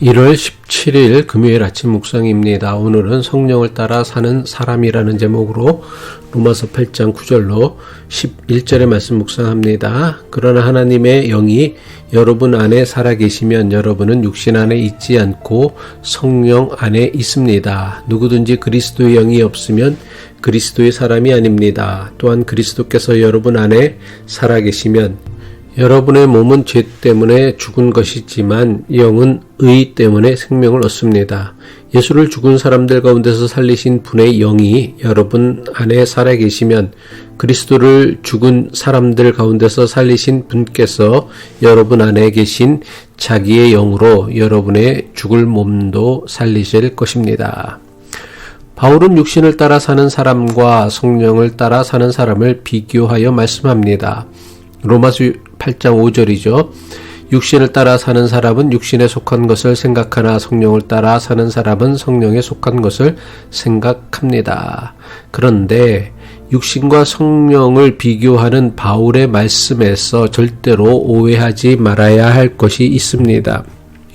1월 17일 금요일 아침 묵상입니다. 오늘은 성령을 따라 사는 사람이라는 제목으로 로마서 8장 9절로 11절의 말씀 묵상합니다. 그러나 하나님의 영이 여러분 안에 살아계시면 여러분은 육신 안에 있지 않고 성령 안에 있습니다. 누구든지 그리스도의 영이 없으면 그리스도의 사람이 아닙니다. 또한 그리스도께서 여러분 안에 살아계시면 여러분의 몸은 죄 때문에 죽은 것이지만 영은 의 때문에 생명을 얻습니다. 예수를 죽은 사람들 가운데서 살리신 분의 영이 여러분 안에 살아계시면 그리스도를 죽은 사람들 가운데서 살리신 분께서 여러분 안에 계신 자기의 영으로 여러분의 죽을 몸도 살리실 것입니다. 바울은 육신을 따라 사는 사람과 성령을 따라 사는 사람을 비교하여 말씀합니다. 로마서 8장 5절이죠. 육신을 따라 사는 사람은 육신에 속한 것을 생각하나 성령을 따라 사는 사람은 성령에 속한 것을 생각합니다. 그런데 육신과 성령을 비교하는 바울의 말씀에서 절대로 오해하지 말아야 할 것이 있습니다.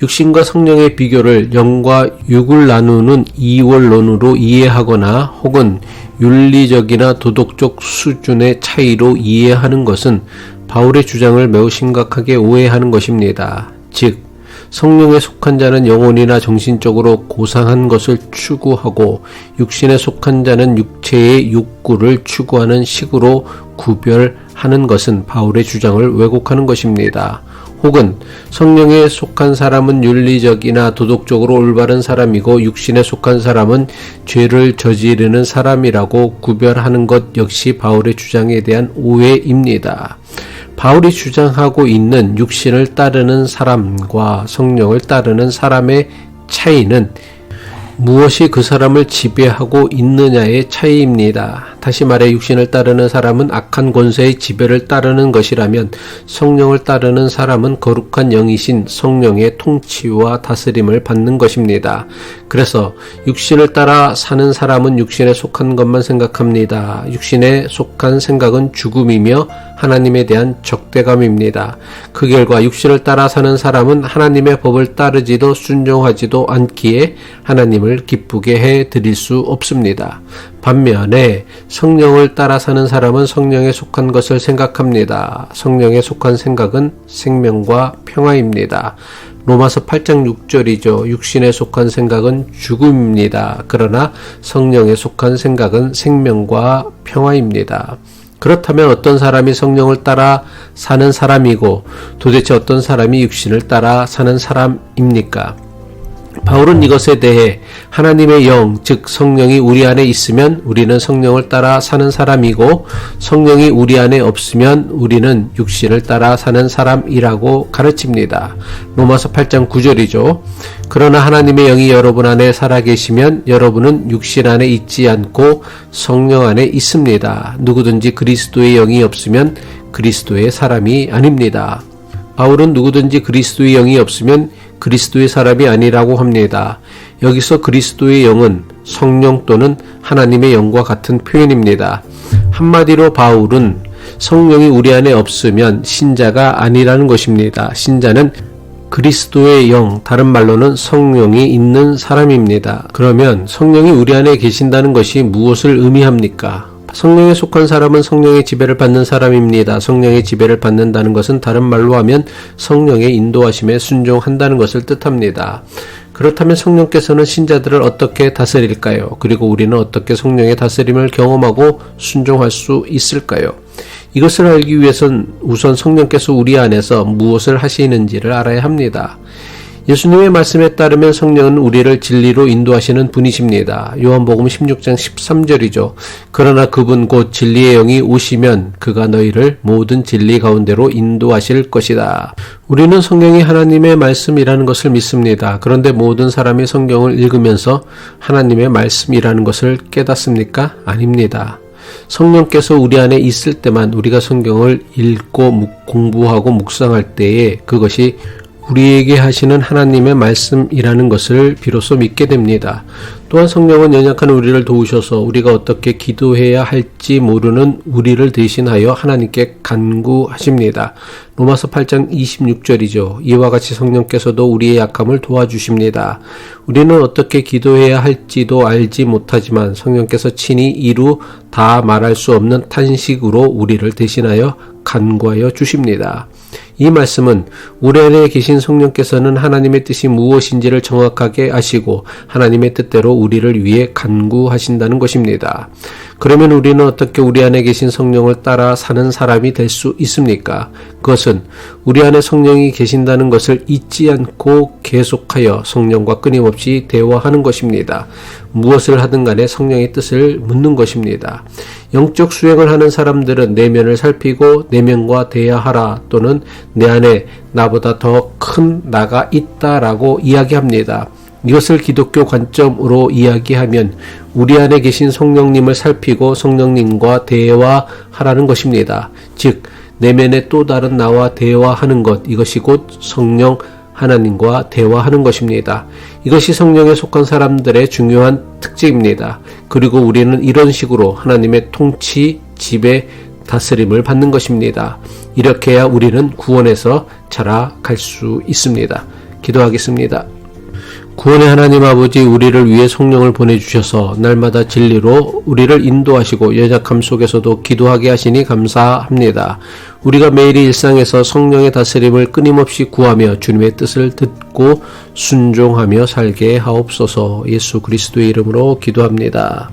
육신과 성령의 비교를 영과 육을 나누는 이원론으로 이해하거나 혹은 윤리적이나 도덕적 수준의 차이로 이해하는 것은 바울의 주장을 매우 심각하게 오해하는 것입니다. 즉, 성령에 속한 자는 영혼이나 정신적으로 고상한 것을 추구하고 육신에 속한 자는 육체의 욕구를 추구하는 식으로 구별하는 것은 바울의 주장을 왜곡하는 것입니다. 혹은 성령에 속한 사람은 윤리적이나 도덕적으로 올바른 사람이고 육신에 속한 사람은 죄를 저지르는 사람이라고 구별하는 것 역시 바울의 주장에 대한 오해입니다. 바울이 주장하고 있는 육신을 따르는 사람과 성령을 따르는 사람의 차이는 무엇이 그 사람을 지배하고 있느냐의 차이입니다. 다시 말해 육신을 따르는 사람은 악한 권세의 지배를 따르는 것이라면 성령을 따르는 사람은 거룩한 영이신 성령의 통치와 다스림을 받는 것입니다. 그래서 육신을 따라 사는 사람은 육신에 속한 것만 생각합니다. 육신에 속한 생각은 죽음이며 하나님에 대한 적대감입니다. 그 결과 육신을 따라 사는 사람은 하나님의 법을 따르지도 순종하지도 않기에 하나님을 기쁘게 해 드릴 수 없습니다. 반면에 성령을 따라 사는 사람은 성령에 속한 것을 생각합니다. 성령에 속한 생각은 생명과 평화입니다. 로마서 8장 6절이죠. 육신에 속한 생각은 죽음입니다. 그러나 성령에 속한 생각은 생명과 평화입니다. 그렇다면 어떤 사람이 성령을 따라 사는 사람이고 도대체 어떤 사람이 육신을 따라 사는 사람입니까? 바울은 이것에 대해 하나님의 영, 즉 성령이 우리 안에 있으면 우리는 성령을 따라 사는 사람이고 성령이 우리 안에 없으면 우리는 육신을 따라 사는 사람이라고 가르칩니다. 로마서 8장 9절이죠. 그러나 하나님의 영이 여러분 안에 살아계시면 여러분은 육신 안에 있지 않고 성령 안에 있습니다. 누구든지 그리스도의 영이 없으면 그리스도의 사람이 아닙니다. 바울은 누구든지 그리스도의 영이 없으면 그리스도의 사람이 아니라고 합니다. 여기서 그리스도의 영은 성령 또는 하나님의 영과 같은 표현입니다. 한마디로 바울은 성령이 우리 안에 없으면 신자가 아니라는 것입니다. 신자는 그리스도의 영, 다른 말로는 성령이 있는 사람입니다. 그러면 성령이 우리 안에 계신다는 것이 무엇을 의미합니까? 성령에 속한 사람은 성령의 지배를 받는 사람입니다. 성령의 지배를 받는다는 것은 다른 말로 하면 성령의 인도하심에 순종한다는 것을 뜻합니다. 그렇다면 성령께서는 신자들을 어떻게 다스릴까요? 그리고 우리는 어떻게 성령의 다스림을 경험하고 순종할 수 있을까요? 이것을 알기 위해선 우선 성령께서 우리 안에서 무엇을 하시는지를 알아야 합니다. 예수님의 말씀에 따르면 성령은 우리를 진리로 인도하시는 분이십니다. 요한복음 16장 13절이죠. 그러나 그분 곧 진리의 영이 오시면 그가 너희를 모든 진리 가운데로 인도하실 것이다. 우리는 성경이 하나님의 말씀이라는 것을 믿습니다. 그런데 모든 사람이 성경을 읽으면서 하나님의 말씀이라는 것을 깨닫습니까? 아닙니다. 성령께서 우리 안에 있을 때만 우리가 성경을 읽고 공부하고 묵상할 때에 그것이 우리에게 하시는 하나님의 말씀이라는 것을 비로소 믿게 됩니다. 또한 성령은 연약한 우리를 도우셔서 우리가 어떻게 기도해야 할지 모르는 우리를 대신하여 하나님께 간구하십니다. 로마서 8장 26절이죠. 이와 같이 성령께서도 우리의 약함을 도와주십니다. 우리는 어떻게 기도해야 할지도 알지 못하지만 성령께서 친히 이루 다 말할 수 없는 탄식으로 우리를 대신하여 간구하여 주십니다. 이 말씀은 우리 안에 계신 성령께서는 하나님의 뜻이 무엇인지를 정확하게 아시고 하나님의 뜻대로 우리를 위해 간구하신다는 것입니다. 그러면 우리는 어떻게 우리 안에 계신 성령을 따라 사는 사람이 될 수 있습니까? 그것은 우리 안에 성령이 계신다는 것을 잊지 않고 계속하여 성령과 끊임없이 대화하는 것입니다. 무엇을 하든 간에 성령의 뜻을 묻는 것입니다. 영적 수행을 하는 사람들은 내면을 살피고 내면과 대화하라 또는 내 안에 나보다 더 큰 나가 있다라고 이야기합니다. 이것을 기독교 관점으로 이야기하면 우리 안에 계신 성령님을 살피고 성령님과 대화하라는 것입니다. 즉, 내면의 또 다른 나와 대화하는 것, 이것이 곧 성령 하나님과 대화하는 것입니다. 이것이 성령에 속한 사람들의 중요한 특징입니다. 그리고 우리는 이런 식으로 하나님의 통치, 지배, 다스림을 받는 것입니다. 이렇게 해야 우리는 구원에서 자라갈 수 있습니다. 기도하겠습니다. 구원의 하나님 아버지 우리를 위해 성령을 보내주셔서 날마다 진리로 우리를 인도하시고 연약함 속에서도 기도하게 하시니 감사합니다. 우리가 매일 일상에서 성령의 다스림을 끊임없이 구하며 주님의 뜻을 듣고 순종하며 살게 하옵소서 예수 그리스도의 이름으로 기도합니다.